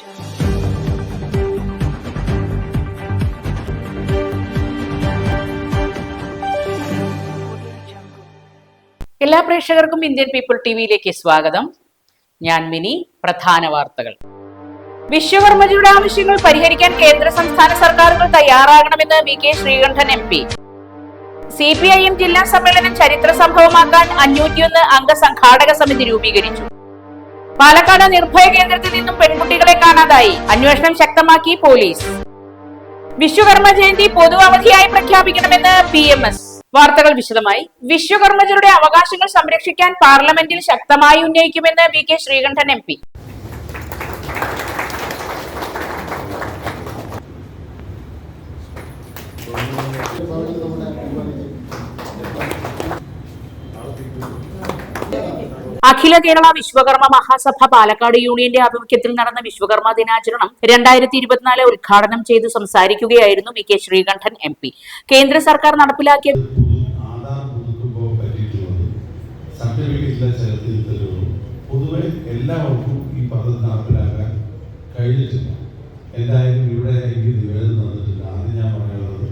എല്ലാ പ്രേക്ഷകർക്കും Indian people T വിയിലേക്ക് സ്വാഗതം. ഞാൻ മിനി പ്രധാന വാർത്തകൾ. വിശ്വകർമ്മജിയുടെ ആവശ്യങ്ങൾ പരിഹരിക്കാൻ കേന്ദ്ര സംസ്ഥാന സർക്കാരുകൾ തയ്യാറാകണമെന്ന് V K Sreekandan M P. C P I M ജില്ലാ സമ്മേളനം ചരിത്ര സംഭവമാക്കാൻ അഞ്ഞൂറ്റിയൊന്ന് അംഗ സംഘാടക സമിതി രൂപീകരിച്ചു. പാലക്കാട് നിർഭയ കേന്ദ്രത്തിൽ നിന്നും പെൺകുട്ടികളെ കാണാതായി. അന്വേഷണം ശക്തമാക്കി പോലീസ്. വിശ്വകർമ്മ ജയന്തി പൊതു അവധിയായി പ്രഖ്യാപിക്കണമെന്ന് പി എം എസ്. വാർത്തകൾ വിശദമായി. വിശ്വകർമ്മജരുടെ അവകാശങ്ങൾ സംരക്ഷിക്കാൻ പാർലമെന്റിൽ ശക്തമായി ഉന്നയിക്കുമെന്ന് V K Sreekandan M P. Akhila Kerala Vishwakarma Mahasabha Palakkad യൂണിയന്റെ ആഭിമുഖ്യത്തിൽ നടന്ന വിശ്വകർമ്മ ദിനാചരണം രണ്ടായിരത്തി ഇരുപത്തിനാല് ഉദ്ഘാടനം ചെയ്ത് സംസാരിക്കുകയായിരുന്നു V K Sreekandan M P. കേന്ദ്ര സർക്കാർ നടപ്പിലാക്കിയ പൊതുവെ എല്ലാവർക്കും ഈ പദ്ധതി നടപ്പിലാക്കാൻ കഴിഞ്ഞിട്ടില്ല. എന്തായാലും ഇവിടെ എനിക്ക് നിവേദനം തന്നിട്ടില്ല ആദ്യം ഞാൻ പറയുന്നത്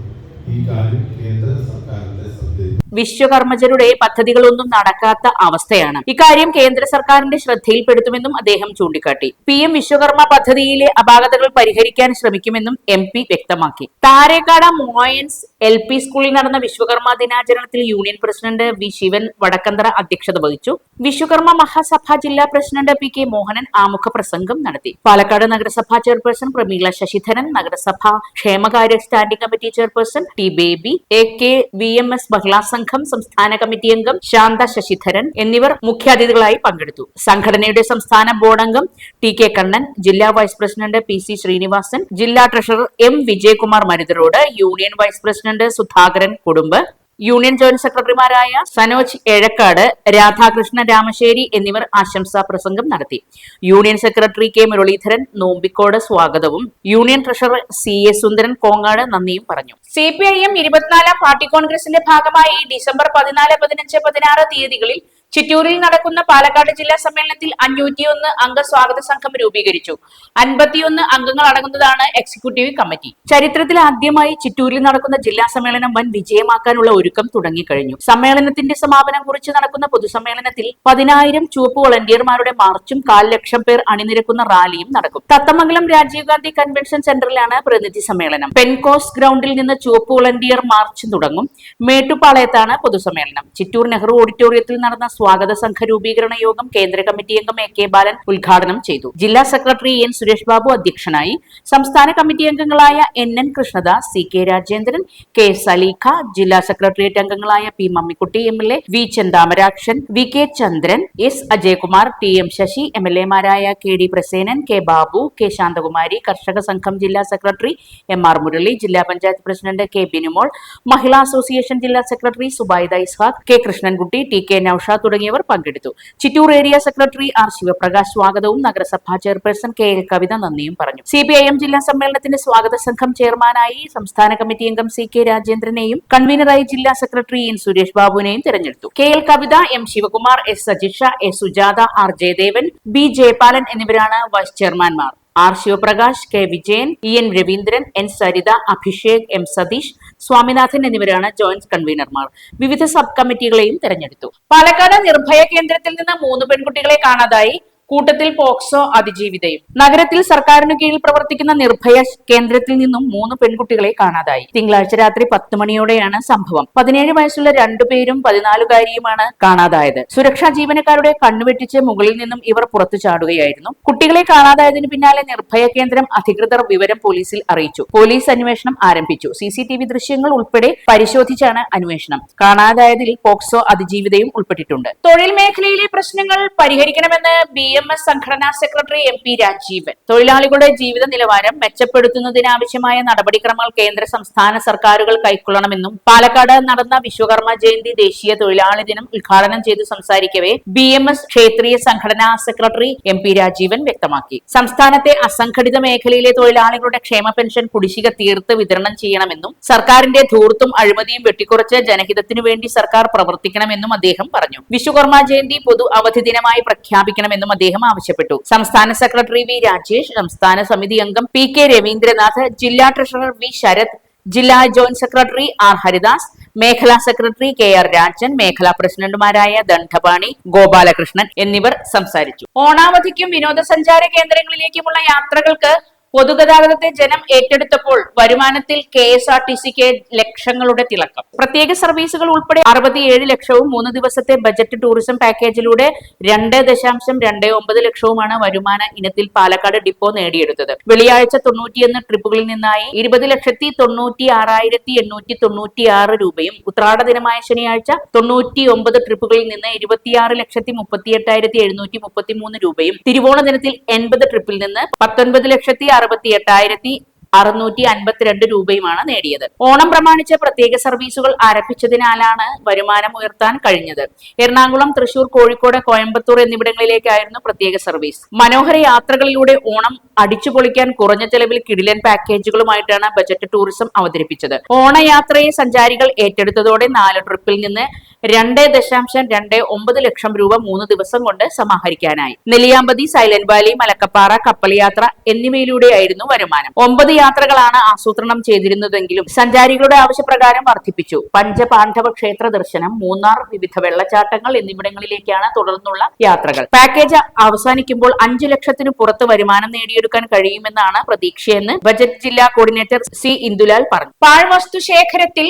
ഈ കാര്യം കേന്ദ്ര സർക്കാരിന്റെ ശ്രദ്ധയിൽ വിശ്വകർമ്മജരുടെ പദ്ധതികളൊന്നും നടക്കാത്ത അവസ്ഥയാണ്. ഇക്കാര്യം കേന്ദ്ര സർക്കാരിന്റെ ശ്രദ്ധയിൽപ്പെടുത്തുമെന്നും അദ്ദേഹം ചൂണ്ടിക്കാട്ടി. പി എം വിശ്വകർമ്മ പദ്ധതിയിലെ അപാകതകൾ പരിഹരിക്കാൻ ശ്രമിക്കുമെന്നും എം പി വ്യക്തമാക്കി. താരേക്കാട് മോയൻസ് എൽ പി സ്കൂളിൽ നടന്ന Vishwakarma ദിനാചരണത്തിൽ union president V Sivan Vadakkanthara അധ്യക്ഷത വഹിച്ചു. വിശ്വകർമ്മ മഹാസഭ ജില്ലാ പ്രസിഡന്റ് പി കെ മോഹനൻ ആമുഖ പ്രസംഗം നടത്തി. പാലക്കാട് നഗരസഭാ ചെയർപേഴ്സൺ പ്രമീള ശശിധരൻ നഗരസഭാ ക്ഷേമകാര്യ standing committee chairperson T Baby A K V M S Mahila Sangham സംസ്ഥാന കമ്മിറ്റി അംഗം ശാന്ത ശശിധരൻ എന്നിവർ മുഖ്യാതിഥികളായി പങ്കെടുത്തു. സംഘടനയുടെ സംസ്ഥാന ബോർഡ് അംഗം ടി കെ കണ്ണൻ ജില്ലാ vice president P C Srinivasan ജില്ലാ treasurer M Vijayakumar Marutharode union vice president Sudhakaran കുടുംബ് union joint സെക്രട്ടറിമാരായ സനോജ് എഴക്കാട് രാധാകൃഷ്ണ രാമശ്ശേരി എന്നിവർ ആശംസാ പ്രസംഗം നടത്തി. Union secretary K Muraleedharan Nombikode സ്വാഗതവും. Union treasurer C A Sundaran Kongad നന്ദിയും പറഞ്ഞു. സി പി ഐ എം ഇരുപത്തിനാലാം പാർട്ടി കോൺഗ്രസിന്റെ ഭാഗമായി ഡിസംബർ പതിനാല് പതിനഞ്ച് പതിനാറ് തീയതികളിൽ ചിറ്റൂരിൽ നടക്കുന്ന പാലക്കാട് ജില്ലാ സമ്മേളനത്തിൽ അഞ്ഞൂറ്റിയൊന്ന് അംഗ സ്വാഗത സംഘം രൂപീകരിച്ചു. അൻപത്തിയൊന്ന് അംഗങ്ങൾ അടങ്ങുന്നതാണ് എക്സിക്യൂട്ടീവ് കമ്മിറ്റി. ചരിത്രത്തിൽ ആദ്യമായി ചിറ്റൂരിൽ നടക്കുന്ന ജില്ലാ സമ്മേളനം വൻ വിജയമാക്കാനുള്ള ഒരുക്കം തുടങ്ങിക്കഴിഞ്ഞു. സമ്മേളനത്തിന്റെ സമാപനം കുറിച്ച് നടക്കുന്ന പൊതുസമ്മേളനത്തിൽ പതിനായിരം ചുവപ്പ് വളണ്ടിയർമാരുടെ മാർച്ചും കാൽ ലക്ഷം പേർ അണിനിരക്കുന്ന റാലിയും നടക്കും. തത്തമംഗലം രാജീവ് ഗാന്ധി കൺവെൻഷൻ സെന്ററിലാണ് പ്രതിനിധി സമ്മേളനം. പെൻകോസ് ഗ്രൗണ്ടിൽ നിന്ന് ചുവപ്പ് വളണ്ടിയർ മാർച്ച് തുടങ്ങും. മേട്ടുപാളയത്താണ് പൊതുസമ്മേളനം. ചിറ്റൂർ നെഹ്റു ഓഡിറ്റോറിയത്തിൽ നടന്ന സ്വാഗത സംഘ രൂപീകരണ യോഗം കേന്ദ്ര കമ്മിറ്റി അംഗം എ കെ ബാലൻ ഉദ്ഘാടനം ചെയ്തു. ജില്ലാ സെക്രട്ടറി എൻ സുരേഷ് ബാബു അധ്യക്ഷനായി സംസ്ഥാന കമ്മിറ്റി അംഗങ്ങളായ N N Krishnadas C K Rajendran K Saleekha ജില്ലാ സെക്രട്ടേറിയറ്റ് അംഗങ്ങളായ P Mammikutty M L A V Chenthamarakshan V K Chandran S Ajaykumar T M Sasi M L എമാരായ K D Prasenan K Babu K Santhakumari Karshaka Sangham ജില്ലാ secretary M R Murali ജില്ലാ panchayat president K Binumol Mahila association ജില്ലാ secretary Zubaida Ishaq K Krishnankutty T K Noushad തുടങ്ങിയവർ പങ്കെടുത്തു. Chittur area secretary R Sivaprakash സ്വാഗതവും നഗരസഭാ chairperson K L കവിത നന്ദിയും പറഞ്ഞു. C P I M ജില്ലാ സമ്മേളനത്തിന്റെ സ്വാഗത സംഘം ചെയർമാനായി സംസ്ഥാന കമ്മിറ്റി അംഗം സി കെ രാജേന്ദ്രനെയും കൺവീനറായി ജില്ലാ സെക്രട്ടറി എൻ സുരേഷ് ബാബുവിനെയും തെരഞ്ഞെടുത്തു. K L Kavitha M Sivakumar S Sajisha S Sujatha R Jayadevan B Jayapalan എന്നിവരാണ് vice ചെയർമാൻമാർ. R Sivaprakash K Vijayan E N Raveendran N Saritha Abhishek M Satheesh Swaminathan എന്നിവരാണ് joint കൺവീനർമാർ. വിവിധ sub കമ്മിറ്റികളെയും തെരഞ്ഞെടുത്തു. പാലക്കാട് നിർഭയ കേന്ദ്രത്തിൽ നിന്ന് മൂന്ന് പെൺകുട്ടികളെ കാണാതായി. കൂട്ടത്തിൽ പോക്സോ അതിജീവിതയും. നഗരത്തിൽ സർക്കാരിനു കീഴിൽ പ്രവർത്തിക്കുന്ന നിർഭയ കേന്ദ്രത്തിൽ നിന്നും മൂന്ന് പെൺകുട്ടികളെ കാണാതായി. തിങ്കളാഴ്ച രാത്രി പത്ത് മണിയോടെയാണ് സംഭവം. പതിനേഴ് വയസ്സുള്ള രണ്ടുപേരും പതിനാലുകാരിയുമാണ് കാണാതായത്. സുരക്ഷാ ജീവനക്കാരുടെ കണ്ണുവെട്ടിച്ച് മുകളിൽ നിന്നും ഇവർ പുറത്തു ചാടുകയായിരുന്നു. കുട്ടികളെ കാണാതായതിനു പിന്നാലെ നിർഭയ കേന്ദ്രം അധികൃതർ വിവരം പോലീസിൽ അറിയിച്ചു. പോലീസ് അന്വേഷണം ആരംഭിച്ചു. സി സി ടി വി ദൃശ്യങ്ങൾ ഉൾപ്പെടെ പരിശോധിച്ചാണ് അന്വേഷണം. കാണാതായതിൽ പോക്സോ അതിജീവിതയും ഉൾപ്പെട്ടിട്ടുണ്ട്. തൊഴിൽ മേഖലയിലെ പ്രശ്നങ്ങൾ പരിഹരിക്കണമെന്ന് ബി എം എസ് സംഘടനാ സെക്രട്ടറി എം പി രാജീവൻ. തൊഴിലാളികളുടെ ജീവിത നിലവാരം മെച്ചപ്പെടുത്തുന്നതിനാവശ്യമായ നടപടിക്രമങ്ങൾ കേന്ദ്ര സംസ്ഥാന സർക്കാരുകൾ കൈക്കൊള്ളണമെന്നും പാലക്കാട് നടന്ന വിശ്വകർമ്മ ജയന്തി ദേശീയ തൊഴിലാളി ദിനം ഉദ്ഘാടനം ചെയ്തു സംസാരിക്കവേ ബി എം എസ് ക്ഷേത്രീയ സംഘടനാ സെക്രട്ടറി എം പി രാജീവൻ വ്യക്തമാക്കി. സംസ്ഥാനത്തെ അസംഘടിത മേഖലയിലെ തൊഴിലാളികളുടെ ക്ഷേമ പെൻഷൻ കുടിശ്ശിക തീർത്ത് വിതരണം ചെയ്യണമെന്നും സർക്കാരിന്റെ ധൂർത്തും അഴിമതിയും വെട്ടിക്കുറച്ച് ജനഹിതത്തിനു വേണ്ടി സർക്കാർ പ്രവർത്തിക്കണമെന്നും അദ്ദേഹം പറഞ്ഞു. വിശ്വകർമ്മ ജയന്തി പൊതു അവധി ദിനമായി പ്രഖ്യാപിക്കണമെന്നും അദ്ദേഹം അദ്ദേഹം ആവശ്യപ്പെട്ടു. സംസ്ഥാന സെക്രട്ടറി വി രാജേഷ് സംസ്ഥാന സമിതി അംഗം പി കെ രവീന്ദ്രനാഥ് ജില്ലാ ട്രഷറർ വി ശരത് ജില്ലാ ജോയിന്റ് സെക്രട്ടറി ആർ ഹരിദാസ് മേഖലാ സെക്രട്ടറി കെ ആർ രാജൻ മേഖലാ പ്രസിഡന്റുമാരായ ദണ്ഡപാണി ഗോപാലകൃഷ്ണൻ എന്നിവർ സംസാരിച്ചു. ഓണാവധിക്കും വിനോദസഞ്ചാര കേന്ദ്രങ്ങളിലേക്കുമുള്ള യാത്രകൾക്ക് പൊതുഗതാഗതത്തെ ജനം ഏറ്റെടുത്തപ്പോൾ വരുമാനത്തിൽ കെ എസ് ആർ ടി സിക്ക് ലക്ഷങ്ങളുടെ തിളക്കം. പ്രത്യേക സർവീസുകൾ ഉൾപ്പെടെ അറുപത്തിയേഴ് ലക്ഷവും മൂന്ന് ദിവസത്തെ ബജറ്റ് ടൂറിസം പാക്കേജിലൂടെ രണ്ട് ദശാംശം രണ്ട് ഒമ്പത് ലക്ഷവുമാണ് വരുമാന ഇനത്തിൽ പാലക്കാട് ഡിപ്പോ നേടിയെടുത്തത്. വെള്ളിയാഴ്ച തൊണ്ണൂറ്റിയൊന്ന് ട്രിപ്പുകളിൽ നിന്നായി ഇരുപത് ലക്ഷത്തി തൊണ്ണൂറ്റി ആറായിരത്തി എണ്ണൂറ്റി തൊണ്ണൂറ്റി ആറ് രൂപയും. ഉത്രാട ദിനമായ ശനിയാഴ്ച തൊണ്ണൂറ്റി ഒമ്പത് ട്രിപ്പുകളിൽ നിന്ന് ഇരുപത്തിയാറ് ലക്ഷത്തി മുപ്പത്തി എട്ടായിരത്തി എഴുന്നൂറ്റി മുപ്പത്തി മൂന്ന് രൂപയും. തിരുവോണ ദിനത്തിൽ എൺപത് ട്രിപ്പിൽ നിന്ന് പത്തൊൻപത് ലക്ഷത്തി അറുപത്തി എട്ടായിരത്തി അറുന്നൂറ്റി അൻപത്തിരണ്ട് രൂപയുമാണ് നേടിയത്. ഓണം പ്രമാണിച്ച പ്രത്യേക സർവീസുകൾ ആരംഭിച്ചതിനാലാണ് വരുമാനം ഉയർത്താൻ കഴിഞ്ഞത്. എറണാകുളം തൃശൂർ കോഴിക്കോട് കോയമ്പത്തൂർ എന്നിവിടങ്ങളിലേക്കായിരുന്നു പ്രത്യേക സർവീസ്. മനോഹര യാത്രകളിലൂടെ ഓണം അടിച്ചു പൊളിക്കാൻ കുറഞ്ഞ ചെലവിൽ കിടിലൻ പാക്കേജുകളുമായിട്ടാണ് ബജറ്റ് ടൂറിസം അവതരിപ്പിച്ചത്. ഓണയാത്രയെ സഞ്ചാരികൾ ഏറ്റെടുത്തതോടെ നാല് ട്രിപ്പിൽ നിന്ന് രണ്ട് ദശാംശം രണ്ട് ഒമ്പത് ലക്ഷം രൂപ മൂന്ന് ദിവസം കൊണ്ട് സമാഹരിക്കാനായി. നെല്ലിയാമ്പതി സൈലന്റ് വാലി മലക്കപ്പാറ കപ്പൽയാത്ര എന്നിവയിലൂടെയായിരുന്നു വരുമാനം. ഒമ്പത് യാത്രകളാണ് ആസൂത്രണം ചെയ്തിരുന്നതെങ്കിലും സഞ്ചാരികളുടെ ആവശ്യപ്രകാരം വർദ്ധിപ്പിച്ചു. പഞ്ചപാണ്ഡവ ക്ഷേത്ര ദർശനം മൂന്നാർ വിവിധ വെള്ളച്ചാട്ടങ്ങൾ എന്നിവിടങ്ങളിലേക്കാണ് തുടർന്നുള്ള യാത്രകൾ. പാക്കേജ് അവസാനിക്കുമ്പോൾ അഞ്ചു ലക്ഷത്തിനു പുറത്ത് വരുമാനം നേടിയെടുക്കാൻ കഴിയുമെന്നാണ് പ്രതീക്ഷയെന്ന് ബജറ്റ് ജില്ലാ കോർഡിനേറ്റർ സി ഇന്ദുലാൽ പറഞ്ഞു. പാഴ്വസ്തു ശേഖരത്തിൽ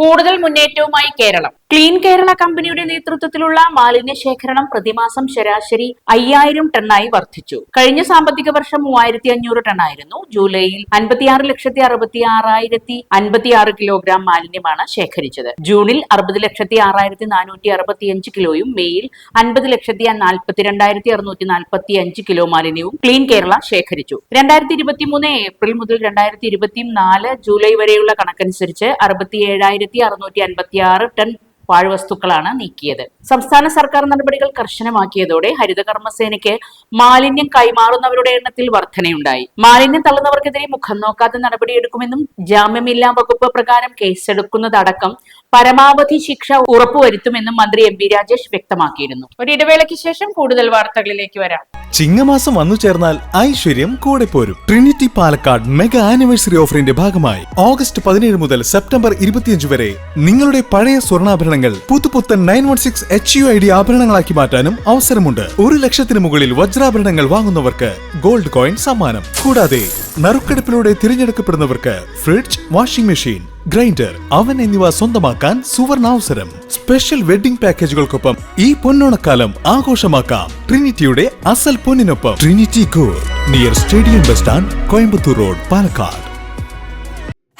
കൂടുതൽ മുന്നേറ്റവുമായി കേരളം. ക്ലീൻ കേരള കമ്പനിയുടെ നേതൃത്വത്തിലുള്ള മാലിന്യ ശേഖരണം പ്രതിമാസം ശരാശരി അയ്യായിരം ടണ്ണായി വർദ്ധിച്ചു. കഴിഞ്ഞ സാമ്പത്തിക വർഷം മൂവായിരത്തി അഞ്ഞൂറ് ടണ്ണായിരുന്നു. ജൂലൈയിൽ അൻപത്തിയാറ് ലക്ഷത്തി അറുപത്തി ആറായിരത്തി അൻപത്തിയാറ് കിലോഗ്രാം മാലിന്യമാണ് ശേഖരിച്ചത്. ജൂണിൽ അറുപത് ലക്ഷത്തി ആറായിരത്തി നാനൂറ്റി അറുപത്തിയഞ്ച് കിലോയും മെയ്യിൽ അൻപത് ലക്ഷത്തി നാൽപ്പത്തിരണ്ടായിരത്തി അറുന്നൂറ്റി നാൽപ്പത്തി അഞ്ച് കിലോ മാലിന്യവും ക്ലീൻ കേരള ശേഖരിച്ചു. രണ്ടായിരത്തി ഇരുപത്തി മൂന്ന് ഏപ്രിൽ മുതൽ രണ്ടായിരത്തി ഇരുപത്തി നാല് ജൂലൈ വരെയുള്ള കണക്കനുസരിച്ച് അറുപത്തി ഏഴായിരത്തി അറുന്നൂറ്റി അൻപത്തി ആറ് ടൺ പാഴ്വസ്തുക്കളാണ് നീക്കിയത്. സംസ്ഥാന സർക്കാർ നടപടികൾ കർശനമാക്കിയതോടെ ഹരിതകർമ്മസേനയ്ക്ക് മാലിന്യം കൈമാറുന്നവരുടെ എണ്ണത്തിൽ വർധനയുണ്ടായി. മാലിന്യം തള്ളുന്നവർക്കെതിരെ മുഖം നോക്കാതെ നടപടിയെടുക്കുമെന്നും ജാമ്യമില്ലാ വകുപ്പ് പ്രകാരം കേസെടുക്കുന്നതടക്കം പരമാവധി ശിക്ഷ ഉറപ്പുവരുത്തുമെന്നും മന്ത്രി എം ബി രാജേഷ് വ്യക്തമാക്കിയിരുന്നു. ഒരു ഇടവേളയ്ക്ക് ശേഷം കൂടുതൽ വാർത്തകളിലേക്ക് വരാം. ചിങ്ങമാസം വന്നു ചേർന്നാൽ ഐശ്വര്യം കൂടെ പോരും. ട്രിനിറ്റി പാലക്കാട് മെഗാ ആനിവേഴ്സറി ഓഫറിന്റെ ഭാഗമായി ഓഗസ്റ്റ് പതിനേഴ് മുതൽ സെപ്റ്റംബർ ഇരുപത്തിയഞ്ച് വരെ നിങ്ങളുടെ പഴയ സ്വർണാഭരണങ്ങൾ പുതുപുത്തൻ nine one six H U I D ആഭരണങ്ങളാക്കി മാറ്റാനും അവസരമുണ്ട്. ഒരു ലക്ഷത്തിന് മുകളിൽ വജ്രാഭരണങ്ങൾ വാങ്ങുന്നവർക്ക് ഗോൾഡ് കോയിൻ സമ്മാനം. കൂടാതെ നറുക്കെടുപ്പിലൂടെ തിരഞ്ഞെടുക്കപ്പെടുന്നവർക്ക് fridge washing machine grinder oven എന്നിവ സ്വന്തമാക്കാൻ സുവർണാവസരം. സ്പെഷ്യൽ വെഡിംഗ് പാക്കേജുകൾക്കൊപ്പം ഈ പൊന്നോണക്കാലം ആഘോഷമാക്കാം. ട്രിനിറ്റിയുടെ അസൽ പൊന്നിനൊപ്പം. Trinity gold near stadium bus stand Coimbatore road Palakkad.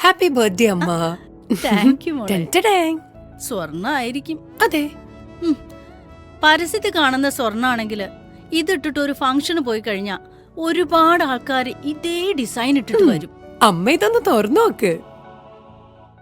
Happy birthday അമ്മ. താങ്ക് യു മോളെ. ടെന്റഡേങ്. സ്വർണായിരിക്കും. അതെ. പരസ്യത്തിൽ കാണുന്ന സ്വർണാണെങ്കിൽ ഇതിട്ടിട്ട് ഒരു ഫംഗ്ഷന് പോയി കഴിഞ്ഞാ ഒരുപാട് ആൾക്കാർ ഇതേ ഡിസൈൻ ഇട്ടിട്ട് വരും. അമ്മ ഇതൊന്ന് തുറന്നു നോക്ക്.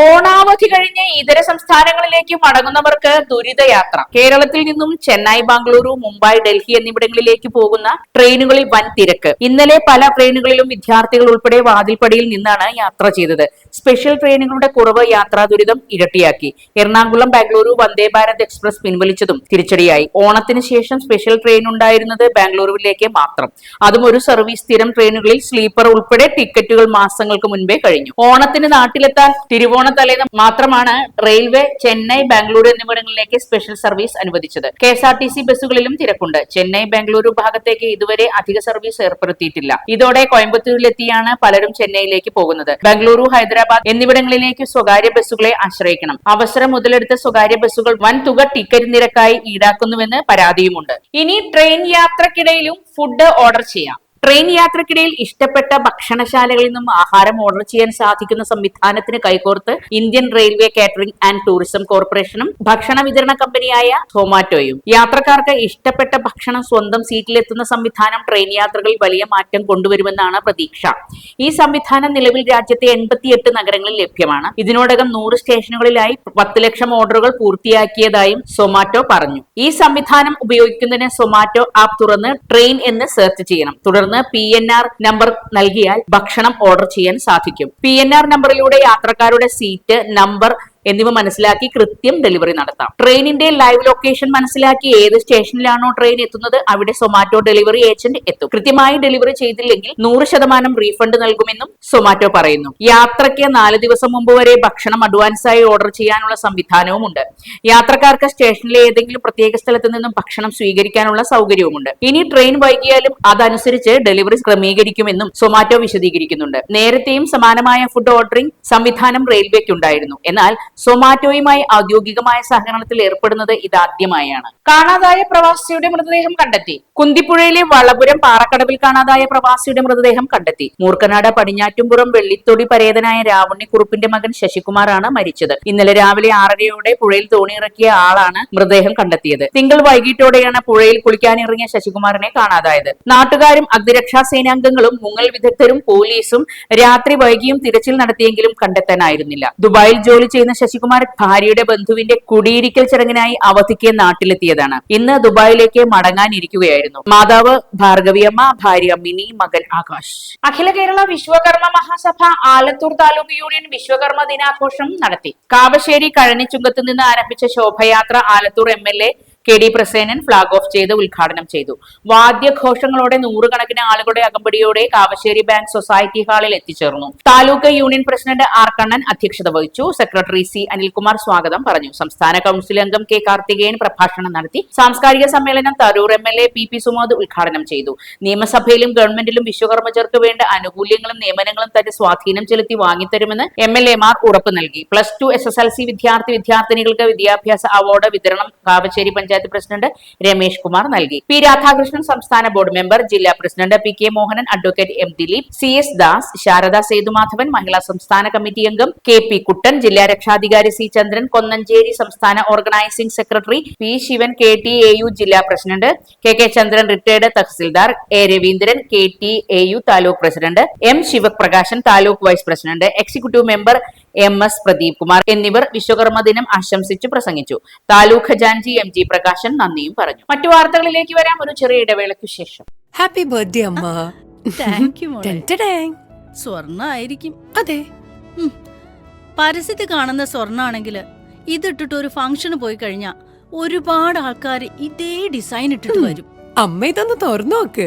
ഓണാവധി കഴിഞ്ഞ് ഇതര സംസ്ഥാനങ്ങളിലേക്ക് മടങ്ങുന്നവർക്ക് ദുരിതയാത്ര. കേരളത്തിൽ നിന്നും ചെന്നൈ ബാംഗ്ലൂരു മുംബൈ ഡൽഹി എന്നിവിടങ്ങളിലേക്ക് പോകുന്ന ട്രെയിനുകളിൽ വൻ തിരക്ക്. ഇന്നലെ പല ട്രെയിനുകളിലും വിദ്യാർത്ഥികൾ ഉൾപ്പെടെ വാതിൽപ്പടിയിൽ നിന്നാണ് യാത്ര ചെയ്തത്. സ്പെഷ്യൽ ട്രെയിനുകളുടെ കുറവ് യാത്രാ ദുരിതം ഇരട്ടിയാക്കി. എറണാകുളം ബാംഗ്ലൂരു വന്ദേ ഭാരത് എക്സ്പ്രസ് പിൻവലിച്ചതും തിരിച്ചടിയായി. ഓണത്തിന് ശേഷം സ്പെഷ്യൽ ട്രെയിൻ ഉണ്ടായിരുന്നത് ബാംഗ്ലൂരുവിലേക്ക് മാത്രം. അതും ഒരു സർവീസ് സ്ഥിരം ട്രെയിനുകളിൽ സ്ലീപ്പർ ഉൾപ്പെടെ ടിക്കറ്റുകൾ മാസങ്ങൾക്ക് മുൻപേ കഴിഞ്ഞു. ഓണത്തിന് നാട്ടിലെത്താൻ തിരുവോണ തലേന്ന് മാത്രമാണ് റെയിൽവേ ചെന്നൈ ബാംഗ്ലൂരു എന്നിവിടങ്ങളിലേക്ക് സ്പെഷ്യൽ സർവീസ് അനുവദിച്ചത്. K S R T C ബസ്സുകളിലും തിരക്കുണ്ട്. ചെന്നൈ ബാംഗ്ലൂരു ഭാഗത്തേക്ക് ഇതുവരെ അധിക സർവീസ് ഏർപ്പെടുത്തിയിട്ടില്ല. ഇതോടെ കോയമ്പത്തൂരിലെത്തിയാണ് പലരും ചെന്നൈയിലേക്ക് പോകുന്നത്. ബംഗളൂരു ഹൈദരാബാദ് എന്നിവിടങ്ങളിലേക്ക് സ്വകാര്യ ബസ്സുകളെ ആശ്രയിക്കണം. അവസരം മുതലെടുത്ത സ്വകാര്യ ബസ്സുകൾ വൻ തുക ടിക്കറ്റ് നിരക്കായി ഈടാക്കുന്നുവെന്ന് പരാതിയുമുണ്ട്. ഇനി ട്രെയിൻ യാത്രക്കിടയിലും ഫുഡ് ഓർഡർ ചെയ്യാം. ട്രെയിൻ യാത്രക്കിടയിൽ ഇഷ്ടപ്പെട്ട ഭക്ഷണശാലകളിൽ നിന്നും ആഹാരം ഓർഡർ ചെയ്യാൻ സാധിക്കുന്ന സംവിധാനത്തിന് കൈകോർത്ത് Indian railway catering and tourism കോർപ്പറേഷനും ഭക്ഷണ വിതരണ കമ്പനിയായ സൊമാറ്റോയും. യാത്രക്കാർക്ക് ഇഷ്ടപ്പെട്ട ഭക്ഷണം സ്വന്തം സീറ്റിലെത്തുന്ന സംവിധാനം ട്രെയിൻ യാത്രകളിൽ വലിയ മാറ്റം കൊണ്ടുവരുമെന്നാണ് പ്രതീക്ഷ. ഈ സംവിധാനം നിലവിൽ രാജ്യത്തെ എൺപത്തിയെട്ട് നഗരങ്ങളിൽ ലഭ്യമാണ്. ഇതിനോടകം നൂറ് സ്റ്റേഷനുകളിലായി പത്ത് ലക്ഷം ഓർഡറുകൾ പൂർത്തിയാക്കിയതായും സൊമാറ്റോ പറഞ്ഞു. ഈ സംവിധാനം ഉപയോഗിക്കുന്നതിന് സൊമാറ്റോ ആപ്പ് തുറന്ന് ട്രെയിൻ എന്ന് സെർച്ച് ചെയ്യണം. തുടർന്ന് പി എൻ ആർ നമ്പർ നൽകിയാൽ ഭക്ഷണം ഓർഡർ ചെയ്യാൻ സാധിക്കും. പി എൻ ആർ നമ്പറിലൂടെ യാത്രക്കാരുടെ സീറ്റ് നമ്പർ എന്നിവ മനസ്സിലാക്കി കൃത്യം ഡെലിവറി നടത്താം. ട്രെയിനിന്റെ ലൈവ് ലൊക്കേഷൻ മനസ്സിലാക്കി ഏത് സ്റ്റേഷനിലാണോ ട്രെയിൻ എത്തുന്നത് അവിടെ സൊമാറ്റോ ഡെലിവറി ഏജന്റ് എത്തും. കൃത്യമായി ഡെലിവറി ചെയ്തില്ലെങ്കിൽ നൂറ് ശതമാനം റീഫണ്ട് നൽകുമെന്നും സൊമാറ്റോ പറയുന്നു. യാത്രയ്ക്ക് നാല് ദിവസം മുമ്പ് വരെ ഭക്ഷണം അഡ്വാൻസായി ഓർഡർ ചെയ്യാനുള്ള സംവിധാനവുമുണ്ട്. യാത്രക്കാർക്ക് സ്റ്റേഷനിലെ ഏതെങ്കിലും പ്രത്യേക സ്ഥലത്ത് നിന്നും ഭക്ഷണം സ്വീകരിക്കാനുള്ള സൗകര്യവുമുണ്ട്. ഇനി ട്രെയിൻ വൈകിയാലും അതനുസരിച്ച് ഡെലിവറി ക്രമീകരിക്കുമെന്നും സൊമാറ്റോ വിശദീകരിക്കുന്നുണ്ട്. നേരത്തെയും സമാനമായ ഫുഡ് ഓർഡറിംഗ് സംവിധാനം റെയിൽവേക്ക് ഉണ്ടായിരുന്നു. എന്നാൽ സൊമാറ്റോയുമായി ഔദ്യോഗികമായ സഹകരണത്തിൽ ഏർപ്പെടുന്നത് ഇതാദ്യമായാണ്. കാണാതായ പ്രവാസിയുടെ മൃതദേഹം കണ്ടെത്തി. കുന്തിപ്പുഴയിലെ വളപുരം പാറക്കടവിൽ കാണാതായ പ്രവാസിയുടെ മൃതദേഹം കണ്ടെത്തി. മൂർക്കനാട് പടിഞ്ഞാറ്റുംപുറം വെള്ളിത്തൊടി പരേതനായ രാവണ്യക്കുറുപ്പിന്റെ മകൻ ശശികുമാറാണ് മരിച്ചത്. ഇന്നലെ രാവിലെ ആറരയോടെ പുഴയിൽ തോണിയിറക്കിയ ആളാണ് മൃതദേഹം കണ്ടെത്തിയത്. തിങ്കൾ വൈകിട്ടോടെയാണ് പുഴയിൽ കുളിക്കാനിറങ്ങിയ ശശികുമാറിനെ കാണാതായത്. നാട്ടുകാരും അഗ്നിരക്ഷാ സേനാംഗങ്ങളും മുങ്ങൽ വിദഗ്ധരും പോലീസും രാത്രി വൈകിയും തിരച്ചിൽ നടത്തിയെങ്കിലും കണ്ടെത്താനായിരുന്നില്ല. ദുബായിൽ ജോലി ചെയ്യുന്ന ശശികുമാർ ഭാര്യയുടെ ബന്ധുവിന്റെ കുടിയിരിക്കൽ ചടങ്ങിനായി അവധിക്ക് നാട്ടിലെത്തിയതാണ്. ഇന്ന് ദുബായിലേക്ക് മടങ്ങാനിരിക്കുകയായിരുന്നു. മാതാവ് ഭാർഗവിയമ്മ ഭാര്യ മിനി മകൻ ആകാശ്. അഖില കേരള വിശ്വകർമ്മ മഹാസഭ ആലത്തൂർ താലൂക്ക് യൂണിയൻ വിശ്വകർമ്മ ദിനാഘോഷം നടത്തി. കാവശ്ശേരി കഴനിച്ചുങ്കത്ത് നിന്ന് ആരംഭിച്ച Shobha Yatra Alathur M L A K D Prasenan flag off ചെയ്ത് ഉദ്ഘാടനം ചെയ്തു. വാദ്യഘോഷങ്ങളോടെ നൂറുകണക്കിന് ആളുകളുടെ അകമ്പടിയോടെ കാവശ്ശേരി ബാങ്ക് സൊസൈറ്റി ഹാളിൽ എത്തിച്ചേർന്നു. Taluk union president R Kannan അധ്യക്ഷത വഹിച്ചു. സെക്രട്ടറി സി അനിൽകുമാർ സ്വാഗതം പറഞ്ഞു. സംസ്ഥാന കൌൺസിൽ അംഗം കെ കാർത്തികേയൻ പ്രഭാഷണം നടത്തി. സാംസ്കാരിക സമ്മേളനം Tarur M L A P P Sumod ഉദ്ഘാടനം ചെയ്തു. നിയമസഭയിലും ഗവൺമെന്റിലും വിശ്വകർമ്മചർക്ക് വേണ്ട ആനുകൂല്യങ്ങളും നിയമനങ്ങളും തന്റെ സ്വാധീനം ചെലുത്തി വാങ്ങിത്തരുമെന്ന് എം എൽ എമാർ ഉറപ്പ് നൽകി. Plus two S S L C വിദ്യാർത്ഥി വിദ്യാർത്ഥിനികൾക്ക് വിദ്യാഭ്യാസ അവാർഡ് വിതരണം കാവശ്ശേരി പഞ്ചായത്ത് പ്രസിഡന്റ് രമേഷ് കുമാർ നൽകി. പി രാധാകൃഷ്ണൻ സംസ്ഥാന ബോർഡ് മെമ്പർ ജില്ലാ president P K Mohanan advocate M Dileep C S Das Sarada Sethumadhavan Mahila സംസ്ഥാന കമ്മിറ്റി അംഗം കെ പി കുട്ടൻ ജില്ലാ രക്ഷാധികാരി സി ചന്ദ്രൻ കൊന്നഞ്ചേരി സംസ്ഥാന organising secretary P Sivan K T A U ജില്ലാ president K K Chandran retired tahsildar A Raveendran K T A U taluk president M Sivaprakashan taluk vice president executive member M S Pradeep Kumar എന്നിവർ വിശ്വകർമ്മ ദിനം ആശംസിച്ചു പ്രസംഗിച്ചു. താലൂക്ക് ഖജാൻജി M G Prakashan നന്ദിയും പറഞ്ഞു. മറ്റു വാർത്തകളിലേക്ക് വരാം. ഒരു ചെറിയ ഇടവേളയ്ക്കു ശേഷം. ഹാപ്പി ബർത്ത്ഡേ അമ്മ. താങ്ക് യു സ്വർണ ആയിരിക്കും അതെ. പരസ്യത്തിൽ കാണുന്ന സ്വർണാണെങ്കിൽ ഇതിട്ടിട്ട് ഒരു ഫംഗ്ഷന് പോയി കഴിഞ്ഞാ ഒരുപാട് ആൾക്കാർ ഇതേ ഡിസൈൻ ഇട്ടിട്ട് വരും. അമ്മ ഇതൊന്ന് തുറന്നു നോക്ക്.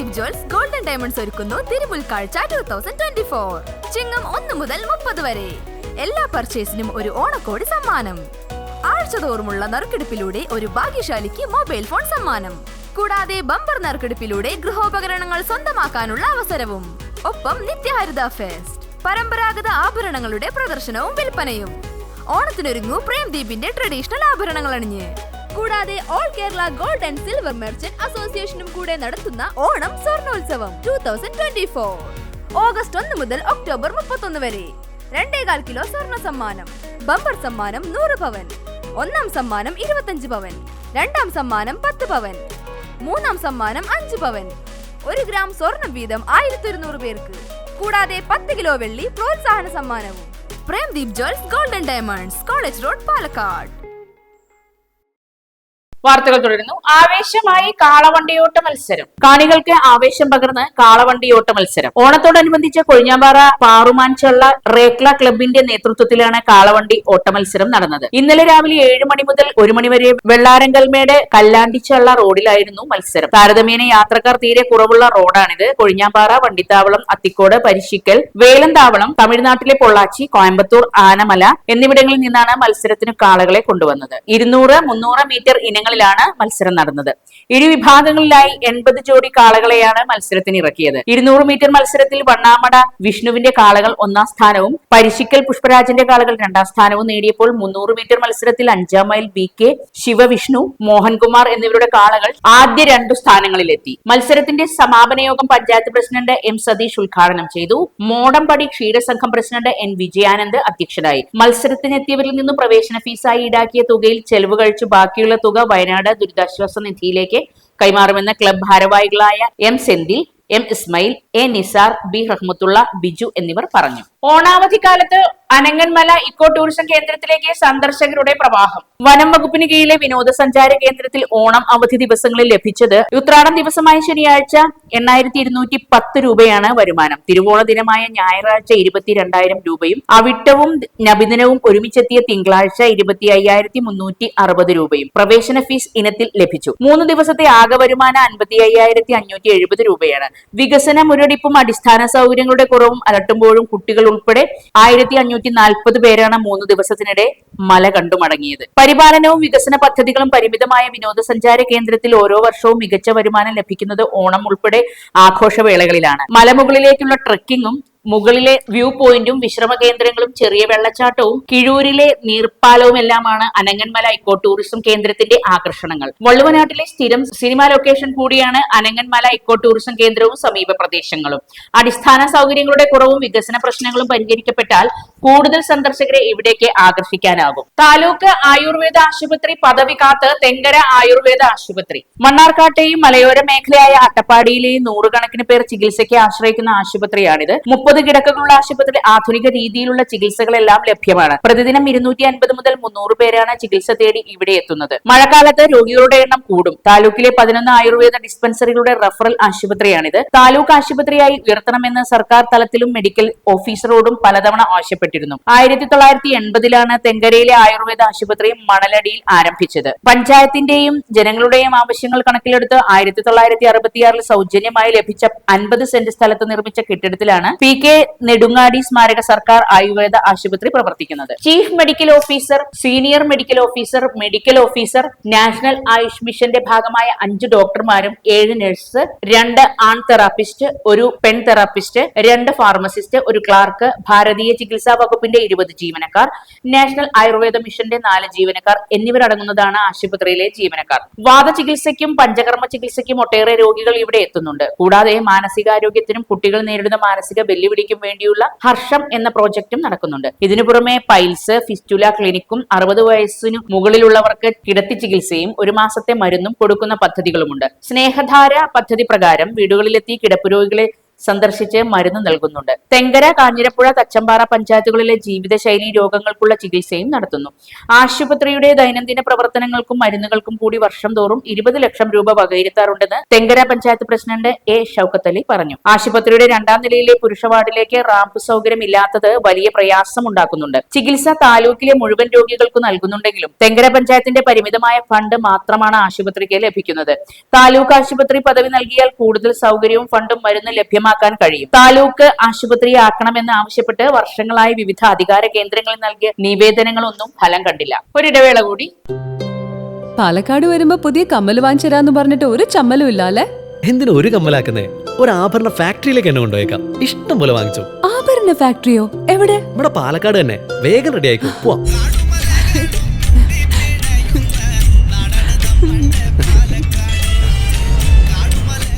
Premdeep jewels golden diamonds ഒരുക്കുന്നു തിരുമുൽക്കാഴ്ച two thousand twenty four Chingam ഒന്ന് മുതൽ മുപ്പത് വരെ. എല്ലാ പർച്ചേസിനും ഒരു ഓണക്കോടി സമ്മാനം. ആഴ്ചതോറുമുള്ള നറുക്കെടുപ്പിലൂടെ ഒരു ഭാഗ്യശാലിക്ക് മൊബൈൽ ഫോൺ സമ്മാനം. കൂടാതെ ബമ്പർ നറുക്കെടുപ്പിലൂടെ ഗൃഹോപകരണങ്ങൾ സ്വന്തമാക്കാനുള്ള അവസരവും. ഒപ്പം നിത്യഹരിത ഫെസ്റ്റ് പരമ്പരാഗത ആഭരണങ്ങളുടെ പ്രദർശനവും വിൽപ്പനയും. ഓണത്തിനൊരുങ്ങൂ പ്രേംദീപിന്റെ ട്രഡീഷണൽ ആഭരണങ്ങൾ അണിഞ്ഞ് കൂടാതെ all Kerala gold and silver merchant അസോസിയേഷനും കൂടെ നടത്തുന്ന Onam സ്വർണോത്സവം two thousand twenty four August ഒന്ന് മുതൽ ഒക്ടോബർ മുപ്പത്തൊന്ന് വരെ. രണ്ടേകാൽ കിലോ സ്വർണ സമ്മാനം ബമ്പർ സമ്മാനം നൂറ് പവൻ ഒന്നാം സമ്മാനം ഇരുപത്തഞ്ച് പവൻ രണ്ടാം സമ്മാനം പത്ത് പവൻ മൂന്നാം സമ്മാനം അഞ്ച് പവൻ ഒരു ഗ്രാം സ്വർണം വീതം ആയിരത്തി ഒരുന്നൂറ് പേർക്ക്. കൂടാതെ പത്ത് കിലോ വെള്ളി പ്രോത്സാഹന സമ്മാനവും. Premdeep jewels golden diamonds college road Palakkad. വാർത്തകൾ തുടരുന്നു. ആവേശമായി കാളവണ്ടിയോട്ട മത്സരം. കാണികൾക്ക് ആവേശം പകർന്ന് കാളവണ്ടിയോട്ട മത്സരം. ഓണത്തോടനുബന്ധിച്ച് കൊഴിഞ്ഞാമ്പാറ പാറുമാൻചള്ള റേക്ല ക്ലബിന്റെ നേതൃത്വത്തിലാണ് കാളവണ്ടി ഓട്ട മത്സരം നടന്നത്. ഇന്നലെ രാവിലെ ഏഴ് മണി മുതൽ ഒരു മണി വരെ വെള്ളാരങ്കൽമേട് കല്ലാണ്ടിച്ചള്ള റോഡിലായിരുന്നു മത്സരം. താരതമ്യേന യാത്രക്കാർ തീരെ കുറവുള്ള റോഡാണിത്. കൊഴിഞ്ഞാമ്പാറ വണ്ടിത്താവളം അത്തിക്കോട് പരിശിക്കൽ വേലന്താവളം തമിഴ്നാട്ടിലെ പൊള്ളാച്ചി കോയമ്പത്തൂർ ആനമല എന്നിവിടങ്ങളിൽ നിന്നാണ് മത്സരത്തിന് കാളകളെ കൊണ്ടുവന്നത്. ഇരുന്നൂറ് മുന്നൂറ് മീറ്റർ ഇനങ്ങളിലാണ് മത്സരം നടന്നത്. ഇരു വിഭാഗങ്ങളിലായി എൺപത് ജോഡി കാളകളെയാണ് മത്സരത്തിന് ഇറക്കിയത്. ഇരുന്നൂറ് മീറ്റർ മത്സരത്തിൽ വണ്ണാമട വിഷ്ണുവിന്റെ കാളകൾ ഒന്നാം സ്ഥാനവും പരിശിക്കൽ പുഷ്പരാജന്റെ കാളകൾ രണ്ടാം സ്ഥാനവും നേടിയപ്പോൾ മുന്നൂറ് മീറ്റർ മത്സരത്തിൽ അഞ്ചാം മൈൽ ബി കെ ശിവവിഷ്ണു മോഹൻകുമാർ എന്നിവരുടെ കാളകൾ ആദ്യ രണ്ടു സ്ഥാനങ്ങളിലെത്തി. മത്സരത്തിന്റെ സമാപന യോഗം പഞ്ചായത്ത് പ്രസിഡന്റ് എം സതീഷ് ഉദ്ഘാടനം ചെയ്തു. മോടമ്പടി ക്ഷീരസംഘം പ്രസിഡന്റ് എൻ വിജയാനന്ദ് അധ്യക്ഷനായി. മത്സരത്തിനെത്തിയവരിൽ നിന്നും പ്രവേശന ഫീസായി ഈടാക്കിയ തുകയിൽ ചെലവ് കഴിച്ചു ബാക്കിയുള്ള തുക വയനാട് ദുരിതാശ്വാസ നിധിയിലേക്ക് കൈമാറുമെന്ന് ക്ലബ് ഭാരവാഹികളായ M Senthil M Ismail A Nisar B Rahmathulla Biju എന്നിവർ പറഞ്ഞു. ഓണാവധിക്കാലത്ത് അനങ്ങന്മല ഇക്കോ ടൂറിസം കേന്ദ്രത്തിലേക്ക് സന്ദർശകരുടെ പ്രവാഹം. വനം വകുപ്പിന് കീഴിലെ വിനോദസഞ്ചാര കേന്ദ്രത്തിൽ ഓണം അവധി ദിവസങ്ങളിൽ ലഭിച്ചത് ഉത്രാടം ദിവസമായ ശനിയാഴ്ച എണ്ണായിരത്തി ഇരുന്നൂറ്റി പത്ത് രൂപയാണ് വരുമാനം. തിരുവോണ ദിനമായ ഞായറാഴ്ച ഇരുപത്തിരണ്ടായിരം രൂപയും അവിട്ടവും നബിദിനവും ഒരുമിച്ചെത്തിയ തിങ്കളാഴ്ച ഇരുപത്തി അയ്യായിരത്തി മുന്നൂറ്റി അറുപത് രൂപയും പ്രവേശന ഫീസ് ഇനത്തിൽ ലഭിച്ചു. മൂന്ന് ദിവസത്തെ ആകെ വരുമാനം അൻപത്തി അയ്യായിരത്തി അഞ്ഞൂറ്റി എഴുപത് രൂപയാണ്. വികസന മുരടിപ്പും അടിസ്ഥാന സൗകര്യങ്ങളുടെ കുറവും അലട്ടുമ്പോഴും കുട്ടികൾ ഉൾപ്പെടെ ആയിരത്തി അഞ്ഞൂറ്റി നാൽപ്പത് പേരാണ് മൂന്ന് ദിവസത്തിനിടെ മല കണ്ടു മടങ്ങിയത്. പരിപാലനവും വികസന പദ്ധതികളും പരിമിതമായ വിനോദസഞ്ചാര കേന്ദ്രത്തിൽ ഓരോ വർഷവും മികച്ച വരുമാനം ലഭിക്കുന്നത് ഓണം ഉൾപ്പെടെ ആഘോഷവേളകളിലാണ്. മലമുകളിലേക്കുള്ള ട്രക്കിങ്ങും മുകളിലെ വ്യൂ പോയിന്റും വിശ്രമ കേന്ദ്രങ്ങളും ചെറിയ വെള്ളച്ചാട്ടവും കിഴൂരിലെ നീർപ്പാലവും എല്ലാമാണ് അനങ്ങന്മല ഇക്കോ ടൂറിസം കേന്ദ്രത്തിന്റെ ആകർഷണങ്ങൾ. വള്ളുവനാട്ടിലെ സ്ഥിരം സിനിമാ ലൊക്കേഷൻ കൂടിയാണ് അനങ്ങന്മല ഇക്കോ ടൂറിസം കേന്ദ്രവും സമീപ പ്രദേശങ്ങളും അടിസ്ഥാന സൗകര്യങ്ങളുടെ കുറവും വികസന പ്രശ്നങ്ങളും പരിഹരിക്കപ്പെട്ടാൽ കൂടുതൽ സന്ദർശകരെ ഇവിടേക്ക് ആകർഷിക്കാനാകും. താലൂക്ക് ആയുർവേദ ആശുപത്രി പദവി കാത്ത് തെങ്കര ആയുർവേദ ആശുപത്രി. മണ്ണാർക്കാട്ടെയും മലയോര മേഖലയായ അട്ടപ്പാടിയിലെയും നൂറുകണക്കിന് പേർ ചികിത്സയ്ക്ക് ആശ്രയിക്കുന്ന ആശുപത്രിയാണിത്. മുപ്പത് കിടക്കകളുള്ള ആശുപത്രി ആധുനിക രീതിയിലുള്ള ചികിത്സകളെല്ലാം ലഭ്യമാണ്. പ്രതിദിനം ഇരുന്നൂറ്റി അൻപത് മുതൽ മുന്നൂറ് പേരാണ് ചികിത്സ തേടി ഇവിടെ എത്തുന്നത്. മഴക്കാലത്ത് രോഗികളുടെ എണ്ണം കൂടും. താലൂക്കിലെ പതിനൊന്ന് ആയുർവേദ ഡിസ്പെൻസറികളുടെ റഫറൽ ആശുപത്രിയാണിത്. താലൂക്ക് ആശുപത്രിയായി ഉയർത്തണമെന്ന് സർക്കാർ തലത്തിലും മെഡിക്കൽ ഓഫീസറോടും പലതവണ ആവശ്യപ്പെട്ടിരുന്നു ആയിരത്തി തൊള്ളായിരത്തി എൺപതിലാണ് തെങ്കരയിലെ ആയുർവേദ ആശുപത്രി മണലടിയിൽ ആരംഭിച്ചത്. പഞ്ചായത്തിന്റെയും ജനങ്ങളുടെയും ആവശ്യങ്ങൾ കണക്കിലെടുത്ത് ആയിരത്തി തൊള്ളായിരത്തി അറുപത്തിയാറിൽ സൗജന്യമായി ലഭിച്ച അൻപത് സെന്റ് സ്ഥലത്ത് നിർമ്മിച്ച കെട്ടിടത്തിലാണ് പി കെ നെടുങ്ങാടി സ്മാരക സർക്കാർ ആയുർവേദ ആശുപത്രി പ്രവർത്തിക്കുന്നത്. Chief medical officer senior medical officer medical officer national Ayush മിഷന്റെ ഭാഗമായ അഞ്ച് ഡോക്ടർമാരും ഏഴ് നഴ്സ് രണ്ട് ആൺ തെറാപ്പിസ്റ്റ് ഒരു പെൺ തെറാപ്പിസ്റ്റ് രണ്ട് ഫാർമസിസ്റ്റ് ഒരു ക്ലാർക്ക് ഭാരതീയ ചികിത്സാ വകുപ്പിന്റെ ഇരുപത് ജീവനക്കാർ നാഷണൽ ആയുർവേദ മിഷന്റെ നാല് ജീവനക്കാർ എന്നിവരടങ്ങുന്നതാണ് ആശുപത്രിയിലെ ജീവനക്കാർ. വാദചികിത്സയ്ക്കും പഞ്ചകർമ്മ ചികിത്സയ്ക്കും ഒട്ടേറെ രോഗികൾ ഇവിടെ എത്തുന്നുണ്ട്. കൂടാതെ മാനസികാരോഗ്യത്തിനും കുട്ടികൾ നേരിടുന്ന മാനസിക വെല്ലുവിളിക്കും വേണ്ടിയുള്ള ഹർഷം എന്ന പ്രോജക്റ്റും നടക്കുന്നുണ്ട്. ഇതിനു പുറമെ പൈൽസ് ഫിസ്റ്റുല ക്ലിനിക്കും അറുപത് വയസ്സിനു മുകളിലുള്ളവർക്ക് കിടത്തി ചികിത്സയും ഒരു മാസത്തെ മരുന്നും കൊടുക്കുന്ന പദ്ധതികളുമുണ്ട്. സ്നേഹധാര പദ്ധതി പ്രകാരം വീടുകളിലെത്തി കിടപ്പ് രോഗികളെ സന്ദർശിച്ച് മരുന്ന് നൽകുന്നുണ്ട്. തെങ്കര കാഞ്ഞിരപ്പുഴ തച്ചമ്പാറ പഞ്ചായത്തുകളിലെ ജീവിതശൈലി രോഗങ്ങൾക്കുള്ള ചികിത്സയും നടത്തുന്നു. ആശുപത്രിയുടെ ദൈനംദിന പ്രവർത്തനങ്ങൾക്കും മരുന്നുകൾക്കും കൂടി വർഷം തോറും ഇരുപത് ലക്ഷം രൂപ വകയിരുത്താറുണ്ടെന്ന് തെങ്കര പഞ്ചായത്ത് പ്രസിഡന്റ് എ ഷൌക്കത്ത് അലി പറഞ്ഞു. ആശുപത്രിയുടെ രണ്ടാം നിലയിലെ പുരുഷ വാർഡിലേക്ക് റാമ്പ് സൗകര്യം ഇല്ലാത്തത് വലിയ പ്രയാസം ഉണ്ടാക്കുന്നുണ്ട് ചികിത്സ താലൂക്കിലെ മുഴുവൻ രോഗികൾക്ക് നൽകുന്നുണ്ടെങ്കിലും തെങ്കര പഞ്ചായത്തിന്റെ പരിമിതമായ ഫണ്ട് മാത്രമാണ് ആശുപത്രിക്ക് ലഭിക്കുന്നത്. താലൂക്ക് ആശുപത്രി പദവി നൽകിയാൽ കൂടുതൽ സൗകര്യവും ഫണ്ടും മരുന്ന് ലഭ്യമാക്കാൻ കഴിയും. താലൂക്ക് ആശുപത്രിയാക്കണമെന്ന് ആവശ്യപ്പെട്ട് വർഷങ്ങളായി വിവിധ അധികാര കേന്ദ്രങ്ങളിൽ നൽകിയ നിവേദനങ്ങളൊന്നും ഫലം കണ്ടില്ല. ഒരിടവേള കൂടി. പാലക്കാട് വരുമ്പോ പുതിയ കമ്മൽ വാങ്ങിച്ചു പറഞ്ഞിട്ട് ഒരു ചമ്മലും ഇല്ല അല്ലേ എന്തിനു ഒരു കമ്മലാക്കുന്നേ? ഒരു ആഭരണ ഫാക്ടറിയിലേക്ക് എന്നെ കൊണ്ടുപോയേക്കാം. ഇഷ്ടം പോലെ വാങ്ങിച്ചു. ആഭരണ ഫാക്ടറിയോ? എവിടെ? ഇവിടെ പാലക്കാട് തന്നെ. വേഗം റെഡി ആയിക്കോ. പോവാം.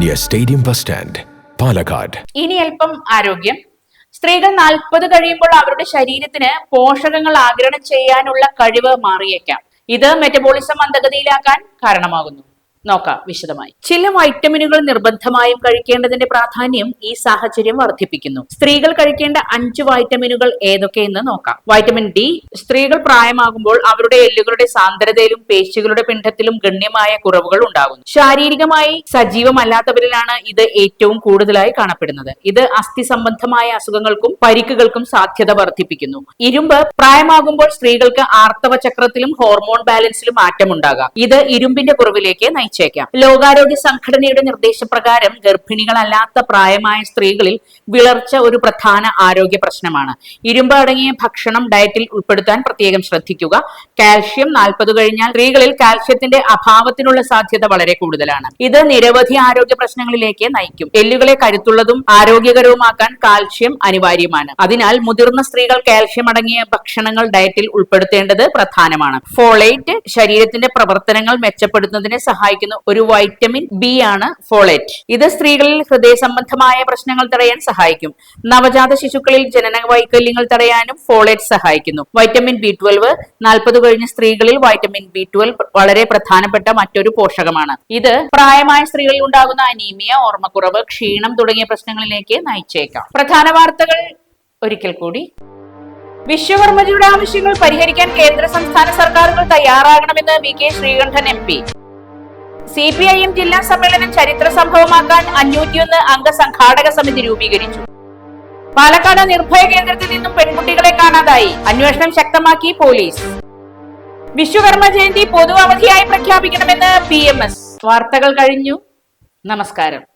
near Stadium Bus Stand, Palakkad. ഇനി അല്പം ആരോഗ്യം. സ്ത്രീകൾ നാൽപ്പത് കഴിയുമ്പോൾ അവരുടെ ശരീരത്തിന് പോഷകങ്ങൾ ആഗിരണം ചെയ്യാനുള്ള കഴിവ് മാറിയേക്കാം. ഇത് മെറ്റബോളിസം മന്ദഗതിയിലാക്കാൻ കാരണമാകുന്നു. നോക്കാം വിശദമായി. ചില വൈറ്റമിനുകൾ നിർബന്ധമായും കഴിക്കേണ്ടതിന്റെ പ്രാധാന്യം ഈ സാഹചര്യം വർദ്ധിപ്പിക്കുന്നു. സ്ത്രീകൾ കഴിക്കേണ്ട അഞ്ച് വൈറ്റമിനുകൾ ഏതൊക്കെയെന്ന് നോക്കാം. വൈറ്റമിൻ ഡി സ്ത്രീകൾ പ്രായമാകുമ്പോൾ അവരുടെ എല്ലുകളുടെ സാന്ദ്രതയിലും പേശികളുടെ പിണ്ഡത്തിലും ഗണ്യമായ കുറവുകൾ ഉണ്ടാകുന്നു. ശാരീരികമായി സജീവമല്ലാത്തവരിലാണ് ഇത് ഏറ്റവും കൂടുതലായി കാണപ്പെടുന്നത്. ഇത് അസ്ഥി സംബന്ധമായ അസുഖങ്ങൾക്കും പരിക്കുകൾക്കും സാധ്യത വർദ്ധിപ്പിക്കുന്നു. ഇരുമ്പ് പ്രായമാകുമ്പോൾ സ്ത്രീകൾക്ക് ആർത്തവ ചക്രത്തിലും ഹോർമോൺ ബാലൻസിലും മാറ്റമുണ്ടാകാം. ഇത് ഇരുമ്പിന്റെ കുറവിലേക്ക് നയിച്ചേക്കാം ലോകാരോഗ്യ സംഘടനയുടെ നിർദ്ദേശപ്രകാരം ഗർഭിണികളല്ലാത്ത പ്രായമായ സ്ത്രീകളിൽ വിളർച്ച ഒരു പ്രധാന ആരോഗ്യ പ്രശ്നമാണ്. ഇരുമ്പ് അടങ്ങിയ ഭക്ഷണം ഡയറ്റിൽ ഉൾപ്പെടുത്താൻ പ്രത്യേകം ശ്രദ്ധിക്കുക. കാൽഷ്യം നാൽപ്പത് കഴിഞ്ഞാൽ സ്ത്രീകളിൽ കാൽഷ്യത്തിന്റെ അഭാവത്തിനുള്ള സാധ്യത വളരെ കൂടുതലാണ്. ഇത് നിരവധി ആരോഗ്യ പ്രശ്നങ്ങളിലേക്ക് നയിക്കും. എല്ലുകളെ കരുത്തുള്ളതും ആരോഗ്യകരവുമാക്കാൻ കാൽഷ്യം അനിവാര്യമാണ്. അതിനാൽ മുതിർന്ന സ്ത്രീകൾ കാൽഷ്യം അടങ്ങിയ ഭക്ഷണങ്ങൾ ഡയറ്റിൽ ഉൾപ്പെടുത്തേണ്ടത് പ്രധാനമാണ്. ഫോളേറ്റ് ശരീരത്തിന്റെ പ്രവർത്തനങ്ങൾ മെച്ചപ്പെടുത്തുന്നതിന് സഹായിക്കുന്ന ഒരു വൈറ്റമിൻ ബി ആണ് ഫോളേറ്റ് ഇത് സ്ത്രീകളിൽ ഹൃദയ സംബന്ധമായ പ്രശ്നങ്ങൾ തടയാൻ സഹായിക്കും. നവജാത ശിശുക്കളിൽ ജനന വൈകല്യങ്ങൾ തടയാനും ഫോളേറ്റ് സഹായിക്കുന്നു. വൈറ്റമിൻ ബി ട്വൽവ് നാൽപ്പത് കഴിഞ്ഞ സ്ത്രീകളിൽ വൈറ്റമിൻ ബി ട്വൽവ് വളരെ പ്രധാനപ്പെട്ട മറ്റൊരു പോഷകമാണ്. ഇത് പ്രായമായ സ്ത്രീകളിൽ ഉണ്ടാകുന്ന അനീമിയ ഓർമ്മക്കുറവ് ക്ഷീണം തുടങ്ങിയ പ്രശ്നങ്ങളിലേക്ക് നയിച്ചേക്കാം. പ്രധാന വാർത്തകൾ ഒരിക്കൽ കൂടി. വിശ്വകർമ്മജിയുടെ ആവശ്യങ്ങൾ പരിഹരിക്കാൻ കേന്ദ്ര സംസ്ഥാന സർക്കാരുകൾ തയ്യാറാകണമെന്ന് V K Sreekandan M P. C P I M ജില്ലാ സമ്മേളനം ചരിത്ര സംഭവമാക്കാൻ അഞ്ഞൂറ്റിയൊന്ന് അംഗ സംഘാടക സമിതി രൂപീകരിച്ചു. പാലക്കാട് നിർഭയ കേന്ദ്രത്തിൽ നിന്നും പെൺകുട്ടികളെ കാണാതായി. അന്വേഷണം ശക്തമാക്കി പോലീസ്. വിശ്വകർമ്മ ജയന്തി പൊതു അവധിയായി പ്രഖ്യാപിക്കണമെന്ന് പി എം എസ്. വാർത്തകൾ കഴിഞ്ഞു. നമസ്കാരം.